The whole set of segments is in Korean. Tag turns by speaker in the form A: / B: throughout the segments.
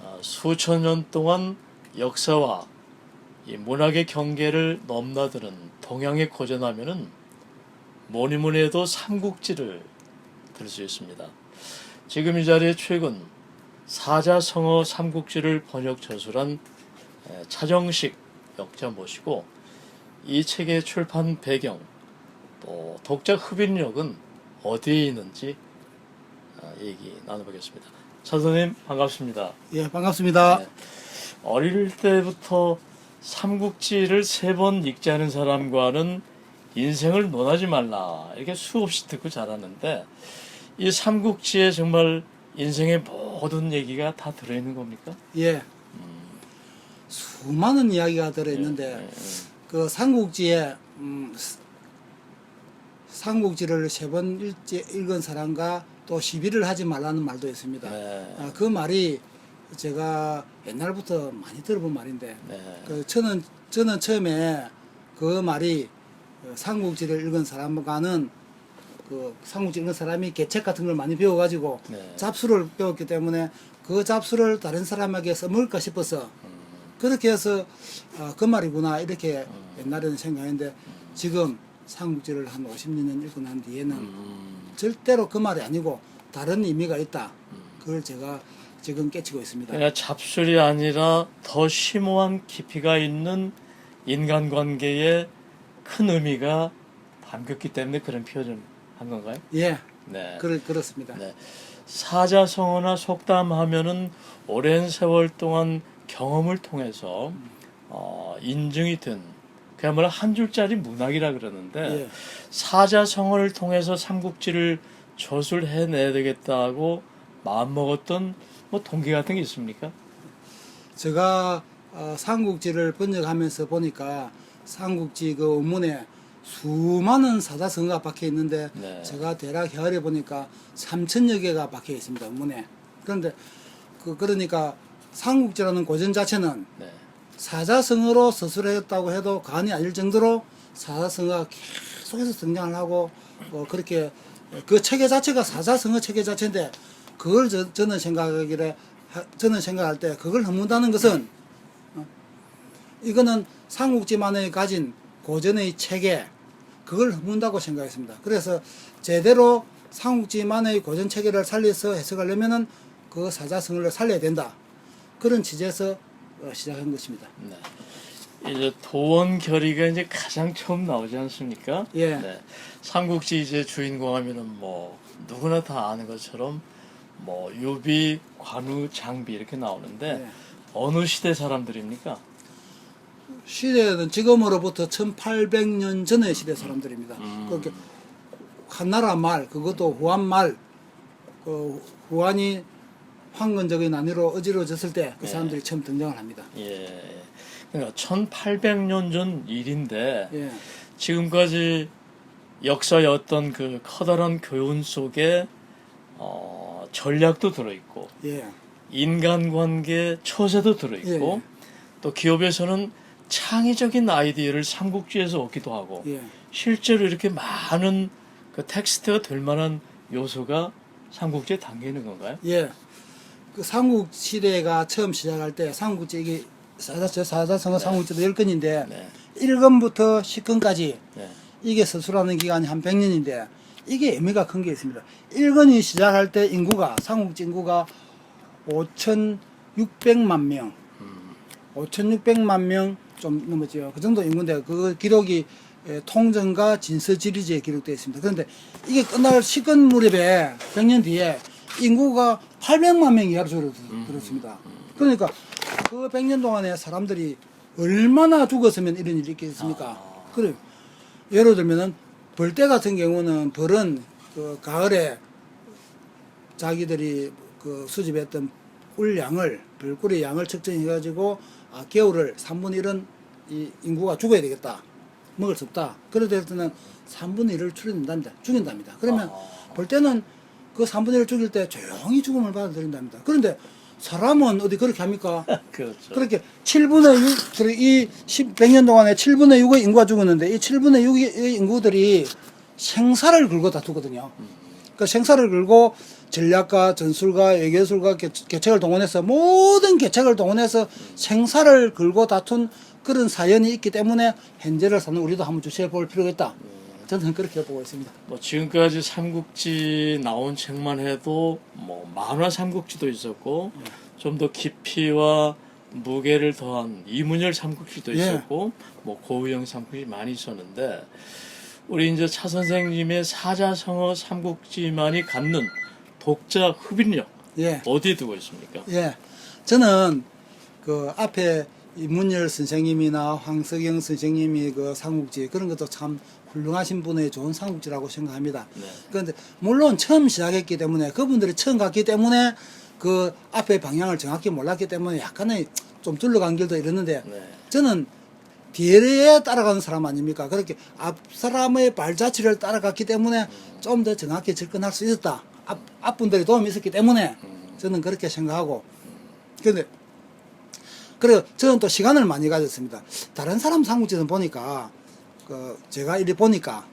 A: 어, 수천 년 동안 역사와 이 문학의 경계를 넘나드는 동양의 고전하면은 뭐니 뭐니 해도 삼국지를 들 수 있습니다. 지금 이 자리에 최근 사자성어 삼국지를 번역 저술한 에, 차정식 역자 모시고 이 책의 출판 배경 또 독자 흡인력은 어디에 있는지 아, 얘기 나눠보겠습니다. 차 선생님 반갑습니다.
B: 예, 반갑습니다.
A: 네. 어릴 때부터 삼국지를 세 번 읽지 않은 사람과는 인생을 논하지 말라 이렇게 수없이 듣고 자랐는데 이 삼국지에 정말 인생의 모든 얘기가 다 들어있는 겁니까?
B: 예. 수많은 이야기가 들어있는데
A: 네,
B: 그 삼국지에 음, 스- 삼국지를 세 번 읽은 사람과 또 시비를 하지 말라는 말도 있습니다.
A: 네,
B: 아, 그 말이 제가 옛날부터 많이 들어본 말인데
A: 네,
B: 그 저는 저는 처음에 그 말이 그 삼국지를 읽은 사람과는 그 삼국지 읽은 사람이 계책 같은 걸 많이 배워가지고
A: 네.
B: 잡수를 배웠기 때문에 그 잡수를 다른 사람에게 써먹을까 싶어서 그렇게 해서 아, 그 말이구나 이렇게 옛날에는 생각했는데 지금 삼국지를 한 50년 읽고 난 뒤에는
A: 음,
B: 절대로 그 말이 아니고 다른 의미가 있다. 그걸 제가 지금 깨치고 있습니다.
A: 그냥 잡술이 아니라 더 심오한 깊이가 있는 인간관계에 큰 의미가 담겼기 때문에 그런 표현을 한 건가요?
B: 예,
A: 네.
B: 그렇, 그렇습니다.
A: 네. 사자성어나 속담하면은 오랜 세월 동안 경험을 통해서 어, 인증이 된 그야말로 한 줄짜리 문학이라 그러는데
B: 예.
A: 사자성어를 통해서 삼국지를 저술해내야 되겠다고 마음먹었던 뭐 동기 같은 게 있습니까?
B: 제가 어, 삼국지를 번역하면서 보니까 삼국지 그 원문에 수많은 사자성어가 박혀 있는데
A: 네.
B: 제가 대략 헤아려 보니까 3천여 개가 박혀 있습니다 원문에 그런데 그 그러니까 삼국지라는 고전 자체는
A: 네.
B: 사자성어로 서술했다고 해도 과언이 아닐 정도로 사자성어가 계속해서 등장을 하고 어, 그렇게 그 체계 자체가 사자성어 체계 자체인데 그걸 저, 저는 생각하기를 하- 저는 생각할 때 그걸 허문다는 것은 어, 이거는 삼국지만의 가진 고전의 체계 그걸 허문다고 생각했습니다. 그래서 제대로 삼국지만의 고전 체계를 살려서 해석하려면은 그 사자성어를 살려야 된다. 그런 취지에서 어, 시작한 것입니다.
A: 네. 이제 도원 결의가 이제 가장 처음 나오지 않습니까?
B: 예.
A: 네. 삼국지 이제 주인공 하면은 뭐 누구나 다 아는 것처럼 뭐 유비, 관우, 장비 이렇게 나오는데
B: 예.
A: 어느 시대 사람들입니까?
B: 시대는 지금으로부터 1800년 전의 시대 사람들입니다.
A: 음.
B: 그렇게 한나라 말, 그것도 후한 말, 그 후한이 황건적인 난위로 어지러졌을 때그
A: 네.
B: 사람들이 처음 등장을 합니다.
A: 예. 그러니까 1800년 전 일인데
B: 예.
A: 지금까지 역사의 어떤 그 커다란 교훈 속에 어, 전략도 들어있고
B: 예.
A: 인간관계 처세도 들어있고
B: 예.
A: 또 기업에서는 창의적인 아이디어를 삼국지에서 얻기도 하고
B: 예.
A: 실제로 이렇게 많은 그 텍스트가 될 만한 요소가 삼국지에 담겨 있는 건가요?
B: 예. 그 삼국 시대가 처음 시작할 때 삼국지 이게 사자 사자성어 삼국지도 10건인데
A: 네.
B: 1건부터 10건까지
A: 네.
B: 이게 서술하는 기간이 한 100년인데 이게 의미가 큰 게 있습니다. 1건이 시작할 때 인구가 삼국지 인구가 5,600만 명, 5,600만 명 좀 넘었죠. 그 정도 인구인데 그 기록이 에, 통정과 진서지리지에 기록되어 있습니다. 그런데 이게 끝날 10건 무렵에 100년 뒤에 인구가 800만 명 이하로 줄어들었습니다. 그러니까 그 100년 동안에 사람들이 얼마나 죽었으면 이런 일이 있겠습니까? 그래 예를 들면은 벌떼 같은 경우는 벌은 그 가을에 자기들이 그 수집했던 꿀 양을 벌꿀의 양을 측정해 가지고 아 겨울을 3분의 1은 이 인구가 죽어야 되겠다 먹을 수 없다 그럴 때는 3분의 1을 줄인답니다 죽인답니다 그러면
A: 아.
B: 벌떼는 그 3분의 1을 죽일 때 조용히 죽음을 받아들인답니다 그런데 사람은 어디 그렇게 합니까?
A: 그렇죠.
B: 그렇게 7분의 6, 그래, 이 10, 100년 동안에 7분의 6의 인구가 죽었는데 이 7분의 6의 인구들이 생사를 걸고 다투거든요. 그 생사를 걸고 전략가, 전술가, 외교술가, 개- 계책을 동원해서 모든 계책을 동원해서 생사를 걸고 다툰 그런 사연이 있기 때문에 현재를 사는 우리도 한번 주시해 볼 필요가 있다. 저는 그렇게 보고 있습니다.
A: 뭐 지금까지 삼국지 나온 책만 해도 뭐 만화 삼국지도 있었고 좀더 깊이와 무게를 더한 이문열 삼국지도
B: 예.
A: 있었고 뭐 고우영 삼국지 많이 있었는데 우리 이제 차 선생님의 사자성어 삼국지만이 갖는 독자 흡인력
B: 예.
A: 어디에 두고 있습니까?
B: 예. 저는 그 앞에 이문열 선생님이나 황석영 선생님이 그 삼국지 그런 것도 참 훌륭하신 분의 좋은 삼국지라고 생각합니다.
A: 네.
B: 그런데 물론 처음 시작했기 때문에 그분들이 처음 갔기 때문에 그 앞에 방향을 정확히 몰랐기 때문에 약간의 좀 둘러간 길도 이랬는데
A: 네.
B: 저는 뒤에 따라가는 사람 아닙니까? 그렇게 앞 사람의 발자취를 따라갔기 때문에 좀더 정확히 접근할 수 있었다. 앞, 앞분들의 도움이 있었기 때문에 저는 그렇게 생각하고. 근데, 그리고 저는 또 시간을 많이 가졌습니다. 다른 사람 삼국지는 보니까, 그, 제가 이리 보니까,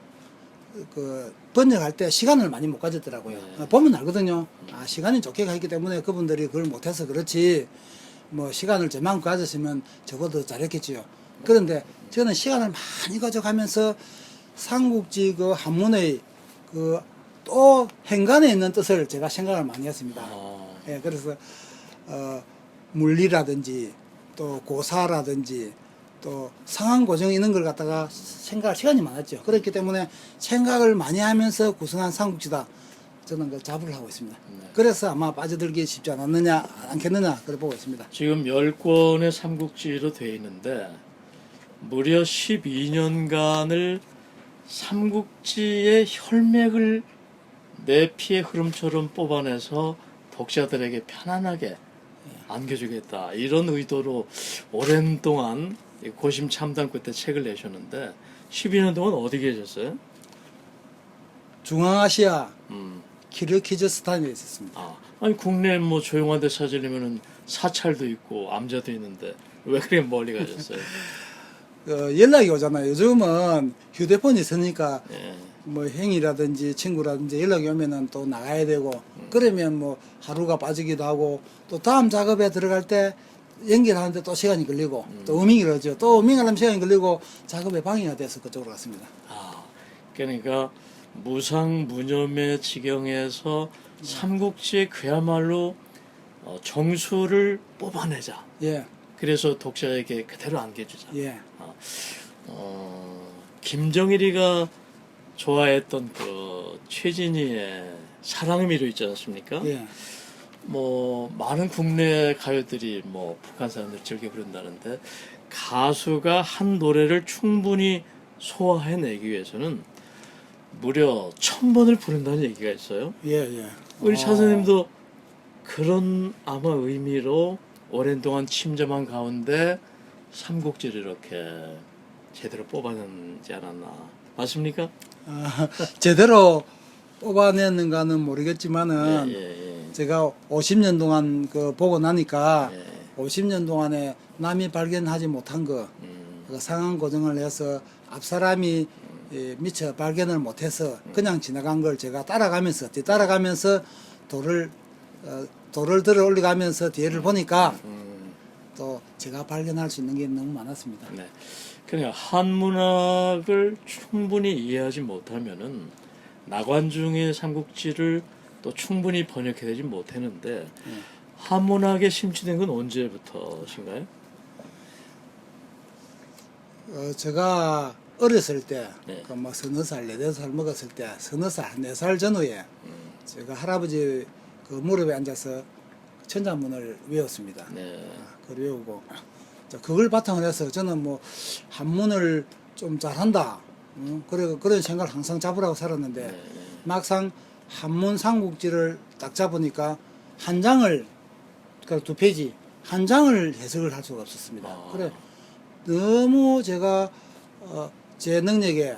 B: 그, 번역할 때 시간을 많이 못 가졌더라고요.
A: 네.
B: 보면 알거든요. 아, 시간이 좋게 가있기 때문에 그분들이 그걸 못해서 그렇지, 뭐, 시간을 저만큼 가졌으면 적어도 잘했겠지요. 그런데 저는 시간을 많이 가져가면서 삼국지 그 한문의 그 또 행간에 있는 뜻을 제가 생각을 많이 했습니다.
A: 아,
B: 예, 그래서 어, 물리라든지 또 고사라든지 또 상황 고정 이런 걸 갖다가 생각할 시간이 많았죠. 그렇기 때문에 생각을 많이 하면서 구성한 삼국지다. 저는 그 자부를 하고 있습니다.
A: 네.
B: 그래서 아마 빠져들기 쉽지 않았느냐, 않겠느냐, 그래 보고 있습니다.
A: 지금 10권의 삼국지로 되어 있는데 무려 12년간을 삼국지의 혈맥을 내 피의 흐름처럼 뽑아내서 독자들에게 편안하게 안겨주겠다 이런 의도로 오랜 동안 이 고심 참담 끝에 책을 내셨는데 12년 동안 어디 계셨어요?
B: 중앙아시아
A: 음,
B: 키르키즈스탄에 있었습니다.
A: 아, 아니 국내 뭐 조용한 데 찾으려면은 사찰도 있고 암자도 있는데 왜 그렇게 멀리 가셨어요?
B: 그 연락이 오잖아요. 요즘은 휴대폰이 있으니까
A: 예.
B: 뭐 형이라든지 친구라든지 연락이 오면은 또 나가야 되고 그러면 뭐 하루가 빠지기도 하고 또 다음 작업에 들어갈 때 연결하는데 또 시간이 걸리고 또 어밍을 하죠. 또 어밍을 하면 시간이 걸리고 작업에 방해가 돼서 그쪽으로 갔습니다.
A: 아, 그러니까 무상 무념의 지경에서 삼국지의 그야말로 어, 정수를 뽑아내자.
B: 예,
A: 그래서 독자에게 그대로 안겨주자.
B: 예,
A: 어, 김정일이가 좋아했던 그 최진희의 사랑의 미로 있지 않습니까?
B: 예,
A: 뭐 많은 국내 가요들이 뭐 북한 사람들 즐겨 부른다는데 가수가 한 노래를 충분히 소화해내기 위해서는 무려 천 번을 부른다는 얘기가 있어요.
B: 예, 예.
A: 우리
B: 어,
A: 차 선생님도 그런 아마 의미로 오랜 동안 침잠한 가운데 삼국지를 이렇게 제대로 뽑아내지 않았나 맞습니까?
B: 아, 제대로 뽑아냈는가는 모르겠지만은
A: 예, 예,
B: 제가 50년 동안 그 보고 나니까
A: 예. 예.
B: 50년 동안에 남이 발견하지 못한 거
A: 음,
B: 그 상황 고정을 해서 앞 사람이 예, 미처 발견을 못해서 그냥 지나간 걸 제가 따라가면서 뒤 따라가면서 돌을 어, 돌을 들어 올려가면서 뒤를 보니까
A: 음,
B: 또 제가 발견할 수 있는 게 너무 많았습니다.
A: 네. 그러니까 한문학을 충분히 이해하지 못하면은 나관중의 삼국지를 또 충분히 번역해내지 못했는데 한문학에 심취된 건 언제부터신가요?
B: 어, 제가 어렸을 때,
A: 네.
B: 그뭐 서너 살, 네다섯 살 먹었을 때, 서너 살, 네 살 전후에 제가 할아버지 그 무릎에 앉아서 천자문을 외웠습니다.
A: 네.
B: 그걸 외우고 자, 그걸 바탕으로 해서 저는 뭐 한문을 좀 잘한다. 음, 그래 그런 생각을 항상 잡으라고 살았는데
A: 네.
B: 막상 한문 삼국지를 딱 잡으니까 한 장을 그러니까 두 페이지 한 장을 해석을 할 수가 없었습니다.
A: 아.
B: 그래 너무 제가 어, 제 능력에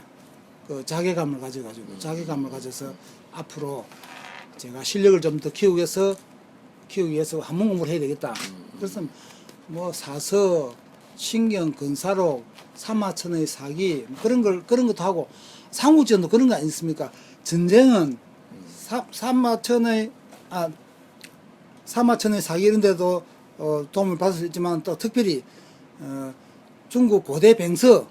B: 그 자괴감을 가져가지고 자괴감을 가져서 앞으로 제가 실력을 좀 더 키우기 위해서 키우기 위해서 한문 공부를 해야 되겠다. 그래서 뭐 사서, 신경, 근사록, 삼하천의 사기 뭐 그런 걸 그런 것도 하고 삼국지도 그런 거 아니습니까? 전쟁은 사, 삼하천의 아 사마천의 사기 이런 데도 어, 도움을 받을 수 있지만 또 특별히 어, 중국 고대 뱅서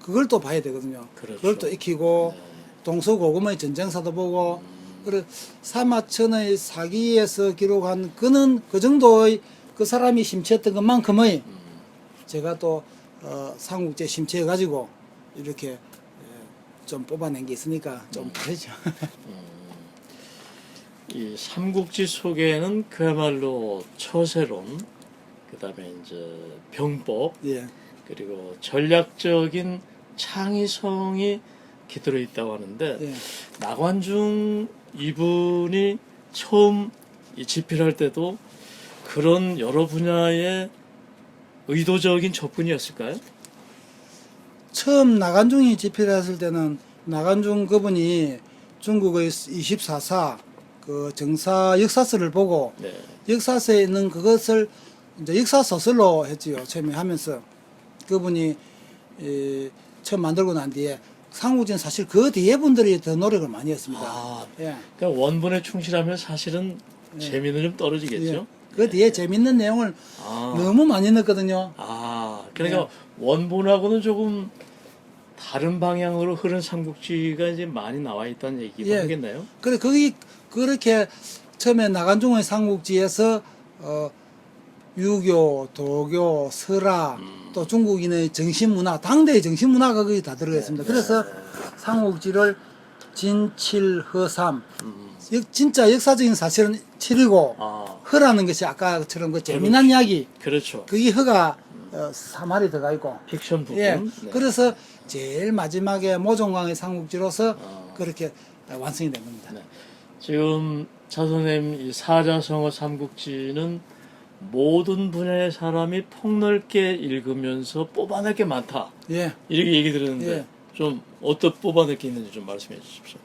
B: 그걸 또 봐야 되거든요.
A: 그렇죠.
B: 그걸 또 익히고
A: 네.
B: 동서고금의 전쟁사도 보고 그래 사마천의 사기에서 기록한 그는 그 정도의 그 사람이 심취했던 것만큼의 제가 또 어, 삼국제 심취해 가지고 이렇게 예, 좀 뽑아낸 게 있으니까 좀 다르죠.
A: 이 삼국지 속에는 그야말로 처세론, 그다음에 이제 병법,
B: 예.
A: 그리고 전략적인 창의성이 깃들어 있다고 하는데
B: 예.
A: 나관중 이분이 처음 이 집필할 때도 그런 여러 분야의 의도적인 접근이었을까요?
B: 처음 나간중이 집필했을 때는 나간중 그분이 중국의 24사 그 정사 역사서를 보고
A: 네.
B: 역사서에 있는 그것을 이제 역사 소설로 했지요. 처음에 하면서 그분이 이, 처음 만들고 난 뒤에 상국진 사실 그 뒤에 분들이 더 노력을 많이 했습니다.
A: 아,
B: 예.
A: 그러니까 원본에 충실하면 사실은 재미는 좀 떨어지겠죠.
B: 예. 그 뒤에 재밌는 내용을
A: 아,
B: 너무 많이 넣었거든요.
A: 아, 그러니까 원본하고는 조금 다른 방향으로 흐른 삼국지가 이제 많이 나와 있다는 얘기도
B: 예.
A: 하겠나요?
B: 그래 거기 그렇게 처음에 나간중의 삼국지에서 어 유교, 도교, 설화 또 중국인의 정신문화, 당대의 정신문화가 거기 다 들어가 있습니다. 그래서 삼국지를 진칠허삼 역- 진짜 역사적인 사실은 칠이고
A: 아,
B: 허라는 것이 아까처럼 그 재미난 이야기
A: 그렇죠.
B: 거기 허가 어, 3할이 들어가 있고
A: 픽션 부분.
B: 예.
A: 네.
B: 그래서 제일 마지막에 모종강의 삼국지로서
A: 아.
B: 그렇게 완성이 된 겁니다.
A: 네. 지금 차 선생님 이 사자성어 삼국지는 모든 분야의 사람이 폭넓게 읽으면서 뽑아낼 게 많다.
B: 예.
A: 이렇게 얘기 들었는데
B: 예.
A: 좀 어떤 뽑아낼 게 있는지 좀 말씀해 주십시오.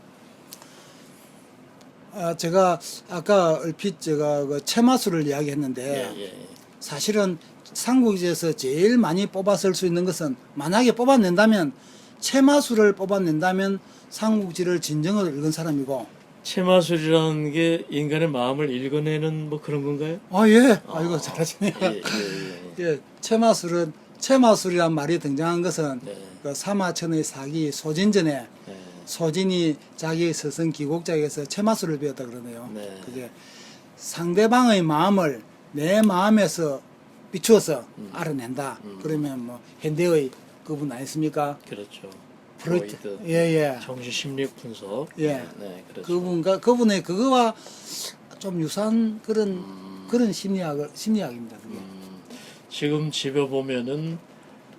B: 아, 제가 아까 얼핏 제가 그 채마수를 이야기했는데
A: 예, 예.
B: 사실은 삼국지에서 제일 많이 뽑았을 수 있는 것은 만약에 뽑아낸다면 채마수를 뽑아낸다면 삼국지를 진정으로 읽은 사람이고
A: 체마술이라는 게 인간의 마음을 읽어내는 뭐 그런 건가요?
B: 아 예, 아 이거 잘하시네요.
A: 예, 예, 예.
B: 예, 채마술은 채마술이란 말이 등장한 것은
A: 네.
B: 그 사마천의 사기 소진전에
A: 네.
B: 소진이 자기 스승 기곡작에서 채마술을 배웠다 그러네요.
A: 네.
B: 그게 상대방의 마음을 내 마음에서 비추어서
A: 음.
B: 알아낸다. 그러면 뭐 현대의 그분 아니습니까?
A: 그렇죠.
B: 프로이트. 예, 예.
A: 정신 심리학 분석.
B: 예.
A: 네, 네, 그렇죠.
B: 그분과 그분의 그거와 좀 유사한 그런 그런 심리학을 심리학입니다. 그게.
A: 음, 지금 집에 보면은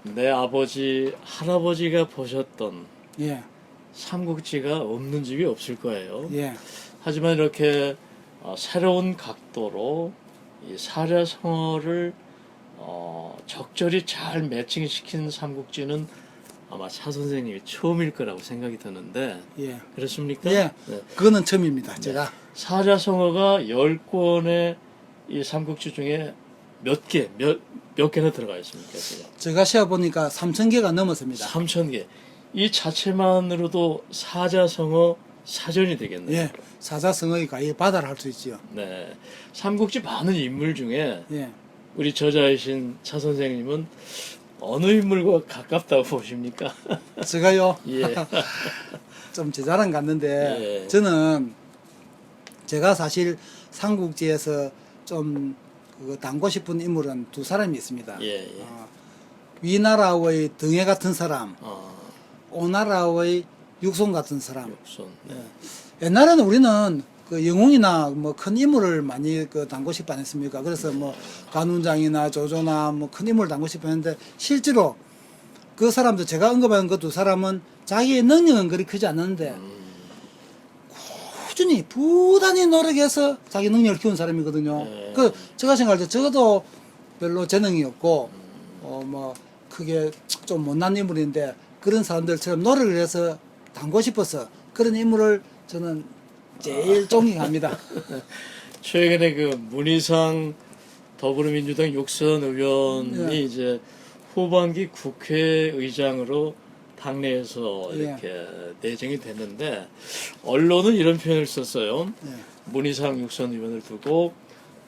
A: 내 아버지, 할아버지가 보셨던
B: 예.
A: 삼국지가 없는 집이 없을 거예요.
B: 예.
A: 하지만 이렇게 어, 새로운 각도로 이 사자성어를 어, 적절히 잘 매칭시킨 삼국지는 아마 차 선생님이 처음일 거라고 생각이 드는데
B: 예.
A: 그렇습니까?
B: 예.
A: 네.
B: 그거는 처음입니다. 제가
A: 사자성어가 10권의 이 삼국지 중에 몇 개, 몇, 몇 개나 들어가 있습니까? 제가?
B: 제가 세어 보니까 3천 개가 넘었습니다.
A: 3,000개. 이 자체만으로도 사자성어 사전이 되겠네요.
B: 예. 사자성어의 가히 바다를 할 수 있지요.
A: 네. 삼국지 많은 인물 중에
B: 예.
A: 우리 저자이신 차 선생님은 어느 인물과 가깝다고 보십니까?
B: 제가요.
A: 예.
B: 좀 제 자랑 같는데
A: 예.
B: 저는 제가 사실 삼국지에서 좀 그거 담고 싶은 인물은 두 사람이 있습니다.
A: 예, 예.
B: 어, 위나라의 등에 같은 사람,
A: 어,
B: 오나라의 육손 같은 사람.
A: 육손. 네.
B: 옛날에는 우리는 그 영웅이나 뭐 큰 인물을 많이 그 담고 싶어 했습니까? 그래서 뭐 관운장이나 조조나 뭐 큰 인물 담고 싶어 했는데 실제로 그 사람들 제가 언급한 그 두 사람은 자기의 능력은 그리 크지 않았는데
A: 음,
B: 꾸준히 부단히 노력해서 자기 능력을 키운 사람이거든요.
A: 네.
B: 그 제가 생각할 때 적어도 별로 재능이 없고 어 뭐 크게 좀 못난 인물인데 그런 사람들처럼 노력을 해서 담고 싶어서 그런 인물을 저는 제일 존경합니다.
A: 최근에 그 문희상 더불어민주당 육선 의원이
B: 예.
A: 이제 후반기 국회의장으로 당내에서
B: 예.
A: 이렇게 내정이 됐는데 언론은 이런 표현을 썼어요.
B: 예.
A: 문희상 육선 의원을 두고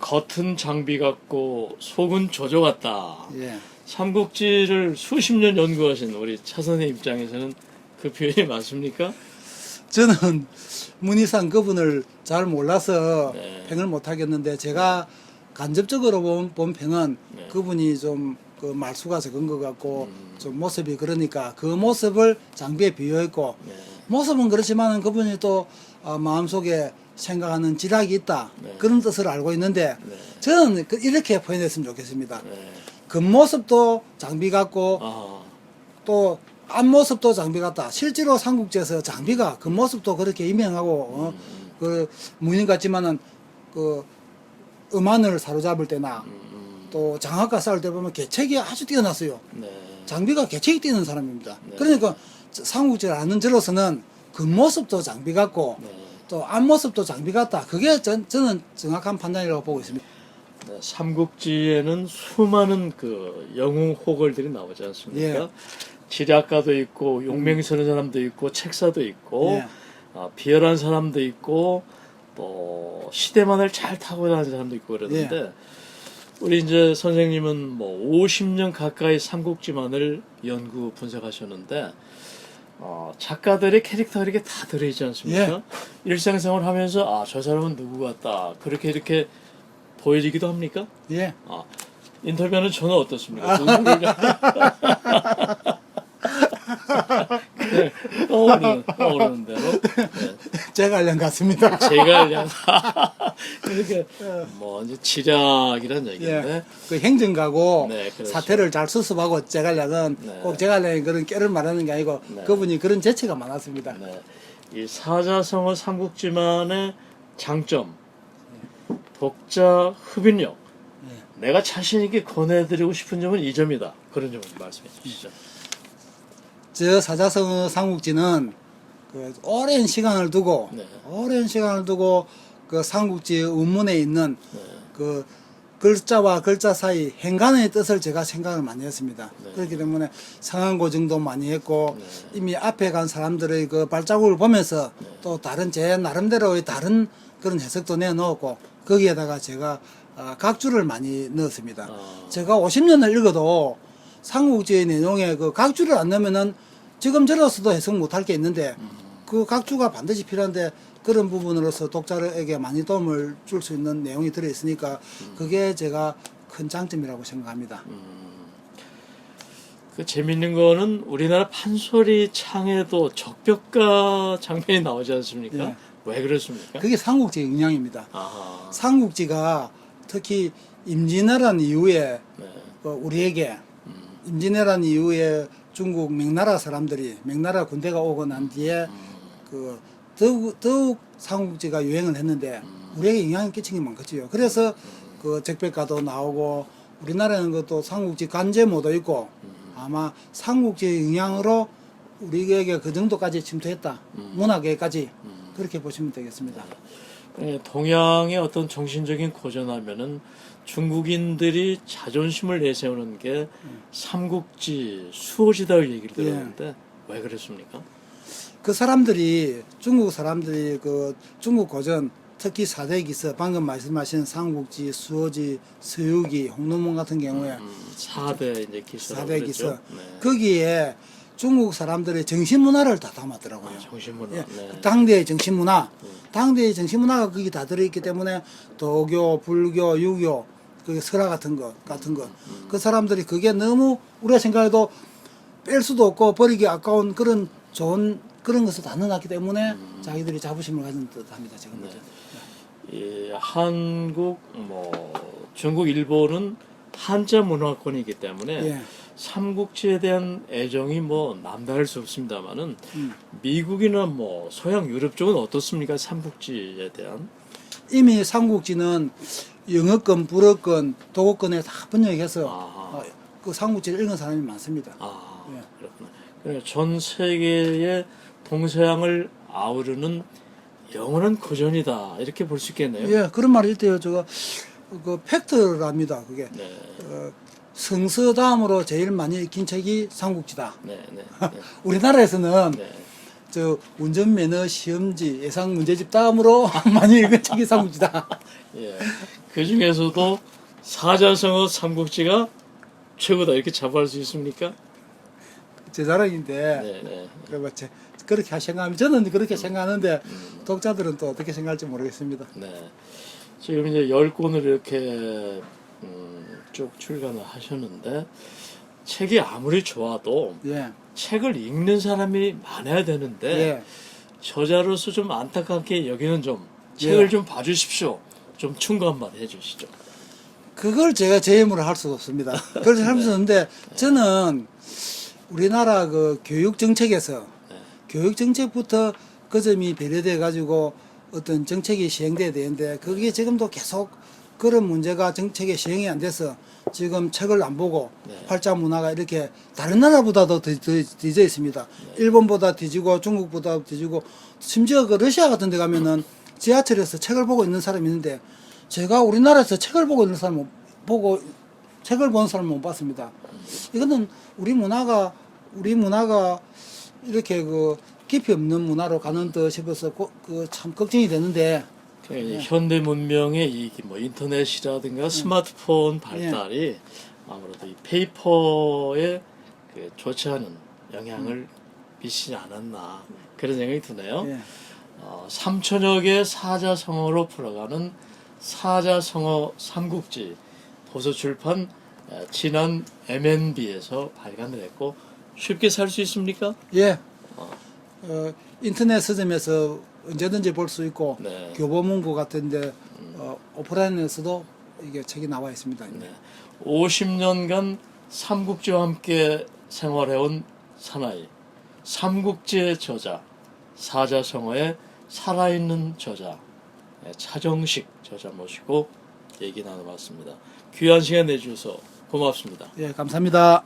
A: 겉은 장비 같고 속은 조조 같다.
B: 예.
A: 삼국지를 수십 년 연구하신 우리 차 선생 입장에서는 그 표현이 맞습니까?
B: 저는 문희상 그분을 잘 몰라서
A: 네.
B: 평을 못 하겠는데 제가 간접적으로 본, 본 평은
A: 네.
B: 그분이 좀 그 말수가 적은 것 같고
A: 음.
B: 좀 모습이 그러니까 그 모습을 장비에 비유했고
A: 네.
B: 모습은 그렇지만은 그분이 또 어, 마음속에 생각하는 지략이 있다
A: 네.
B: 그런 뜻을 알고 있는데
A: 네.
B: 저는 그- 이렇게 표현했으면 좋겠습니다.
A: 네.
B: 겉모습도 장비 같고
A: 아,
B: 또 앞모습도 장비 같다. 실제로 삼국지에서 장비가 겉모습도 그렇게 임명하고 어,
A: 음,
B: 그 무인 같지만은 그 음안을 사로잡을 때나
A: 음, 음,
B: 또 장학과 싸울 때 보면 계책이 아주 뛰어났어요.
A: 네.
B: 장비가 계책이 뛰는 사람입니다.
A: 네.
B: 그러니까 삼국지를 아는 저로서는 겉모습도 장비 같고
A: 네.
B: 또 앞모습도 장비 같다. 그게 전, 저는 정확한 판단이라고 보고 있습니다.
A: 네, 삼국지에는 수많은 그 영웅 호걸들이 나오지 않습니까?
B: 예.
A: 지략가도 있고 용맹스러운 사람도 있고 책사도 있고
B: 예.
A: 아, 비열한 사람도 있고 또 시대만을 잘 타고 다니는 사람도 있고 그러는데
B: 예.
A: 우리 이제 선생님은 뭐 50년 가까이 삼국지만을 연구 분석하셨는데 어, 작가들의 캐릭터가 이렇게 다 들어있지 않습니까?
B: 예.
A: 일상생활 하면서 아 저 사람은 누구 같다 그렇게 이렇게 보여지기도 합니까?
B: 예.
A: 아, 인터뷰하는 저는 어떻습니까? 네, 떠오르는, 떠오르는 대로 네,
B: 제가 알련 같습니다.
A: 제가 그냥 그렇게 뭐 이제 지략이란 얘기인데
B: 예. 그 행정가고
A: 네, 그렇죠.
B: 사태를 잘 수습하고 제갈량은
A: 네.
B: 꼭 제갈량이 그런 깨를 말하는 게 아니고
A: 네.
B: 그분이 그런 재치가 많았습니다.
A: 네, 이 사자성어 삼국지만의 장점 독자 흡인력
B: 네.
A: 내가 자신 있게 권해드리고 싶은 점은 이 점이다 그런 점을 말씀해 주시죠.
B: 저 사자성 삼국지는 그 오랜 시간을 두고
A: 네.
B: 오랜 시간을 두고 그 삼국지 의문에 있는
A: 네.
B: 그 글자와 글자 사이 행간의 뜻을 제가 생각을 많이 했습니다.
A: 네.
B: 그렇기 때문에 상한 고증도 많이 했고
A: 네.
B: 이미 앞에 간 사람들의 그 발자국을 보면서 또 다른 제 나름대로의 다른 그런 해석도 내놓았고 거기에다가 제가 아, 각주를 많이 넣었습니다.
A: 아.
B: 제가 50년을 읽어도 삼국지의 내용에 그 각주를 안 넣으면은 지금 저로서도 해석 못할 게 있는데 그 각주가 반드시 필요한데 그런 부분으로서 독자에게 많이 도움을 줄 수 있는 내용이 들어 있으니까 그게 제가 큰 장점이라고 생각합니다.
A: 그 재밌는 거는 우리나라 판소리 창에도 적벽가 장면이 나오지 않습니까?
B: 네.
A: 왜 그렇습니까?
B: 그게 삼국지 의 영향입니다.
A: 아하.
B: 삼국지가 특히 임진왜란 이후에
A: 네.
B: 그 우리에게
A: 음.
B: 임진왜란 이후에 중국 명나라 사람들이 명나라 군대가 오고 난 뒤에
A: 음.
B: 그 더욱, 더욱 삼국지가 유행을 했는데 우리에게 영향을 끼친 게 많겠지요. 그래서 그 적백가도 나오고 우리나라는 것도 삼국지 간제모도 있고 아마 삼국지의 영향으로 우리에게 그 정도까지 침투했다. 문학에까지 그렇게 보시면 되겠습니다.
A: 예, 동양의 어떤 정신적인 고전하면은 중국인들이 자존심을 내세우는 게 삼국지 수호지다를 얘기를
B: 예.
A: 들었는데 왜 그랬습니까?
B: 그 사람들이 중국 사람들이 그 중국 고전 특히 사대 기서 방금 말씀하신 삼국지, 수호지, 서유기, 홍록문 같은 경우에
A: 음, 4대 이제 기서
B: 사대 기서
A: 네.
B: 거기에 중국 사람들의 정신 문화를 다 담았더라고요.
A: 정신문화.
B: 예,
A: 네.
B: 당대의 정신 문화, 당대의 정신 문화가 거기 다 들어있기 때문에 도교, 불교, 유교, 그 설화 같은 것 같은 것.
A: 음.
B: 그 사람들이 그게 너무 우리가 생각해도 뺄 수도 없고 버리기 아까운 그런 좋은 그런 것을 다 넣어놨기 때문에
A: 음.
B: 자기들이 자부심을 가진 듯합니다 지금.
A: 네.
B: 네.
A: 이 한국 뭐 중국 일본은 한자 문화권이기 때문에
B: 예.
A: 삼국지에 대한 애정이 뭐 남다를 수 없습니다만은
B: 음.
A: 미국이나 뭐 서양 유럽 쪽은 어떻습니까 삼국지에 대한
B: 이미 삼국지는 영어권, 불어권, 도어권에 다 번역해서. 어, 그 삼국지를 읽은 사람이 많습니다.
A: 아
B: 예.
A: 그렇구나 전 세계의 동서양을 아우르는 영원한 고전이다 이렇게 볼 수 있겠네요.
B: 예, 그런 말이 있대요. 저거 그 팩트랍니다. 그게
A: 네.
B: 어, 성서 다음으로 제일 많이 읽힌 책이 삼국지다.
A: 네, 네,
B: 우리나라에서는
A: 네. 네.
B: 저 운전 면허 시험지 예상 문제집 다음으로 많이 읽은 책이 삼국지다.
A: 예. 그 중에서도 사자성어 삼국지가 최고다 이렇게 자부할 수 있습니까?
B: 제 자랑인데
A: 네, 네.
B: 그뭐 제- 그렇게 생각하면 저는 그렇게 생각하는데 독자들은 또 어떻게 생각할지 모르겠습니다.
A: 네. 지금 이제 열 권을 이렇게 음, 쭉 출간을 하셨는데 책이 아무리 좋아도
B: 예,
A: 책을 읽는 사람이 많아야 되는데
B: 예.
A: 저자로서 좀 안타깝게 여기는 좀 책을
B: 예.
A: 좀 봐주십시오. 좀 충고 한번 해주시죠.
B: 그걸 제가 제 힘으로 할 수가 없습니다. 그걸 할수 없는데 저는 우리나라 그 교육 정책에서
A: 네.
B: 교육 정책부터 그 점이 배려돼 가지고 어떤 정책이 시행돼야 되는데 그게 지금도 계속 그런 문제가 정책에 시행이 안 돼서 지금 책을 안 보고
A: 네.
B: 활자 문화가 이렇게 다른 나라보다도 더, 더 뒤져 있습니다. 일본보다 뒤지고 중국보다 뒤지고 심지어 그 러시아 같은 데 가면은 지하철에서 책을 보고 있는 사람이 있는데 제가 우리나라에서 책을 보고 있는 사람 못 보고 책을 보는 사람 못 봤습니다. 이거는 우리 문화가 우리 문화가 이렇게 그 깊이 없는 문화로 가는 듯 싶어서 그 참 걱정이 되는데.
A: 그 이제 현대 문명의 이뭐 인터넷이라든가 스마트폰 발달이 아무래도 이 페이퍼에 그 좋지 않은 영향을 미치지 않았나 그런 생각이 드네요.
B: 예.
A: 어, 3천여 개 사자성어로 풀어가는 사자성어 삼국지 도서출판 어, 지난 MNB에서 발간을 했고 쉽게 살 수 있습니까?
B: 예. 어, 인터넷 서점에서 언제든지 볼 수 있고
A: 네.
B: 교보문고 같은데 어, 오프라인에서도 이게 책이 나와 있습니다.
A: 네. 50년간 삼국지와 함께 생활해온 사나이, 삼국지의 저자, 사자성어의 살아있는 저자, 네, 차정식 저자 모시고 얘기 나눠봤습니다. 귀한 시간 내주셔서 고맙습니다.
B: 예, 감사합니다.